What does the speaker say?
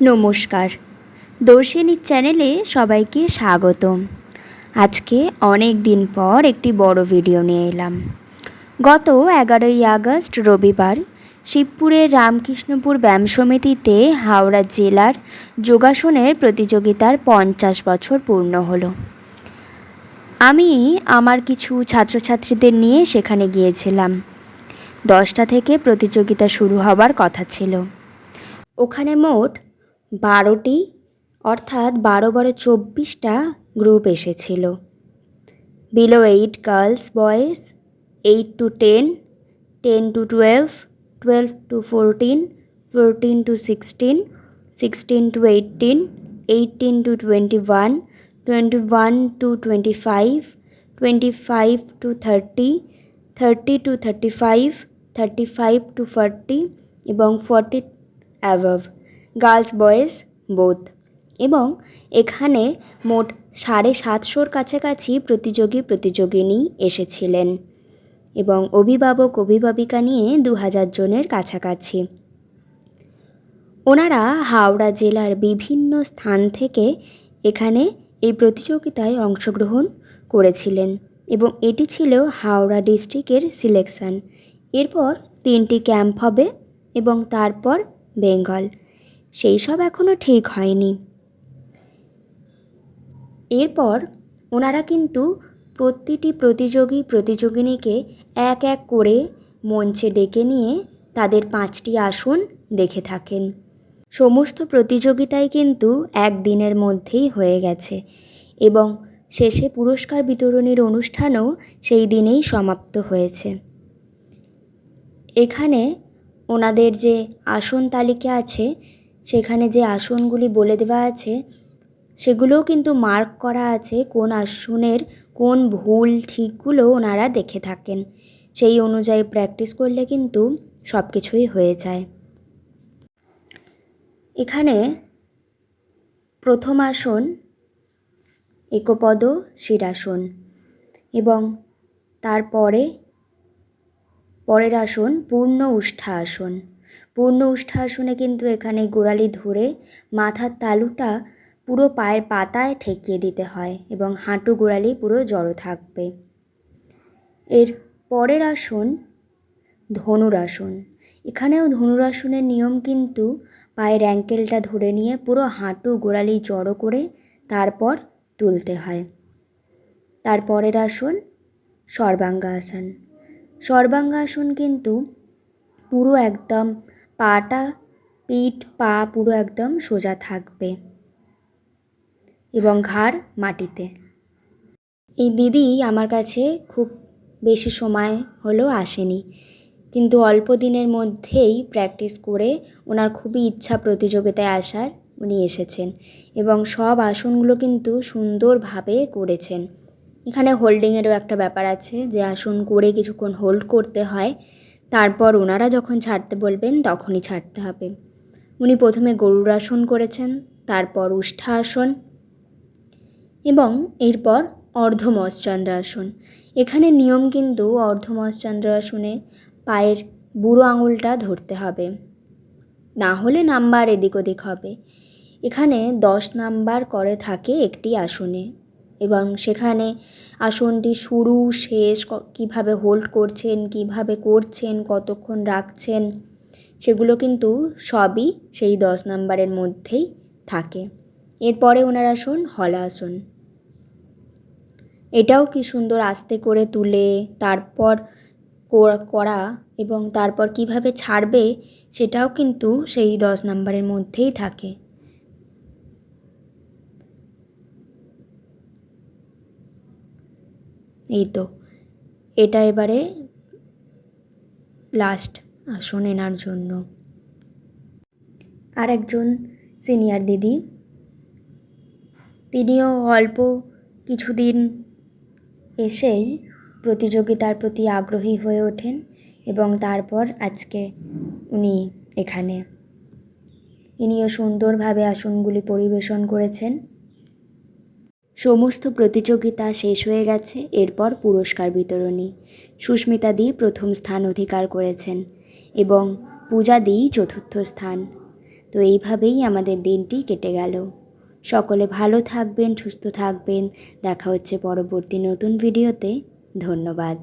নমস্কার। দর্শিনীর চ্যানেলে সবাইকে স্বাগতম। আজকে অনেক দিন পর একটি বড় ভিডিও নিয়ে এলাম। গত এগারোই আগস্ট রবিবার শিবপুরের রামকৃষ্ণপুর ব্যায়াম সমিতিতে হাওড়া জেলার যোগাসনের প্রতিযোগিতার পঞ্চাশ বছর পূর্ণ হলো। আমি আমার কিছু ছাত্রছাত্রীদের নিয়ে সেখানে গিয়েছিলাম। দশটা থেকে প্রতিযোগিতা শুরু হবার কথা ছিল। ওখানে মোট বারোটি, অর্থাৎ বারো বারো চব্বিশটা গ্রুপ এসেছিল। Below eight girls boys eight to ten ten to twelve twelve to fourteen fourteen to sixteen sixteen to eighteen eighteen to twenty one twenty one to twenty five twenty five to thirty thirty to thirty five thirty five to forty এবং forty above girls boys both. এবং এখানে মোট সাড়ে সাতশোর কাছাকাছি প্রতিযোগী প্রতিযোগিনী এসেছিলেন এবং অভিভাবক অভিভাবিকা নিয়ে দু হাজার জনের কাছাকাছি। ওনারা হাওড়া জেলার বিভিন্ন স্থান থেকে এখানে এই প্রতিযোগিতায় অংশগ্রহণ করেছিলেন এবং এটি ছিল হাওড়া ডিস্ট্রিক্টের সিলেকশন। এরপর তিনটি ক্যাম্প হবে এবং তারপর বেঙ্গল। সেই সব এখনও ঠিক হয়নি। এরপর ওনারা কিন্তু প্রতিটি প্রতিযোগী প্রতিযোগিনীকে এক এক করে মঞ্চে ডেকে নিয়ে তাদের পাঁচটি আসন দেখে থাকেন। সমস্ত প্রতিযোগিতাই কিন্তু একদিনের মধ্যেই হয়ে গেছে এবং শেষে পুরস্কার বিতরণীর অনুষ্ঠানও সেই দিনেই সমাপ্ত হয়েছে। এখানে ওনাদের যে আসন তালিকা আছে সেখানে যে আসনগুলি বলে দেওয়া আছে, সেগুলোও কিন্তু মার্ক করা আছে কোন আসনের কোন ভুল ঠিকগুলো ওনারা দেখে থাকেন। সেই অনুযায়ী প্র্যাকটিস করলে কিন্তু সব কিছুই হয়ে যায়। এখানে প্রথম আসন একপদ, শিরাসন এবং তারপরে পরের আসন পূর্ণ উষ্ঠা আসন পূর্ণ উষ্ঠাসনে কিন্তু এখানে গোড়ালি ধরে মাথার তালুটা পুরো পায়ের পাতায় ঠেকিয়ে দিতে হয় এবং হাঁটু গোড়ালি পুরো জড়ো থাকবে। এর পরের আসন ধনুরাসন। এখানেও ধনুরাসনের নিয়ম কিন্তু পায়ের অ্যাঙ্কেলটা ধরে নিয়ে পুরো হাঁটু গোড়ালি জড়ো করে তারপর তুলতে হয়। তারপরের আসন সর্বাঙ্গাসন। সর্বাঙ্গাসন কিন্তু পুরো একদম পাটা, পিঠ, পা পুরো একদম সোজা থাকবে এবং ঘাড় মাটিতে। এই দিদি আমার কাছে খুব বেশি সময় হলো আসেনি, কিন্তু অল্প দিনের মধ্যেই প্র্যাকটিস করে ওনার খুবই ইচ্ছা প্রতিযোগিতায় আসার উনি এসেছেন এবং সব আসনগুলো কিন্তু সুন্দরভাবে করেছেন। এখানে হোল্ডিংয়েরও একটা ব্যাপার আছে যে আসন করে কিছুক্ষণ হোল্ড করতে হয় তারপর ওনারা যখন ছাড়তে বলবেন, তখনই ছাড়তে হবে। উনি প্রথমে গরুর আসন করেছেন, তারপর উষ্ঠা আসন এবং এরপর অর্ধমশ্চন্দ্রাসন এখানে নিয়ম কিন্তু অর্ধমশ্চন্দ্রাসনে পায়ের বুড়ো আঙুলটা ধরতে হবে। না হলে নাম্বার এদিক ওদিক হবে। এখানে দশ নাম্বার করে থাকে একটি আসনে। এবং সেখানে আসনটি শুরু, শেষ কীভাবে হোল্ড করছেন, কীভাবে করছেন, কতক্ষণ রাখছেন, সেগুলো কিন্তু সবই সেই দশ নাম্বারের মধ্যেই থাকে। এরপরে ওনার আসন হলাসন এটাও কি সুন্দর আস্তে করে তুলে তারপর করা এবং তারপর কীভাবে ছাড়বে সেটাও কিন্তু সেই দশ নাম্বারের মধ্যেই থাকে। এই তো, এটা এবারে লাস্ট আসন এনার জন্য। আর একজন সিনিয়র দিদি, তিনিও অল্প কিছুদিন এসেই প্রতিযোগিতার প্রতি আগ্রহী হয়ে ওঠেন এবং তারপর আজকে উনি এখানে। ইনিও সুন্দরভাবে আসনগুলি পরিবেশন করেছেন। সমস্ত প্রতিযোগিতা শেষ হয়ে গেছে, এরপর পুরস্কার বিতরণী। সুস্মিতা দি প্রথম স্থান অধিকার করেছেন এবং পূজা দি চতুর্থ স্থান। তো এইভাবেই আমাদের দিনটি কেটে গেল। সকলে ভালো থাকবেন, সুস্থ থাকবেন। দেখা হচ্ছে পরবর্তী নতুন ভিডিওতে। ধন্যবাদ।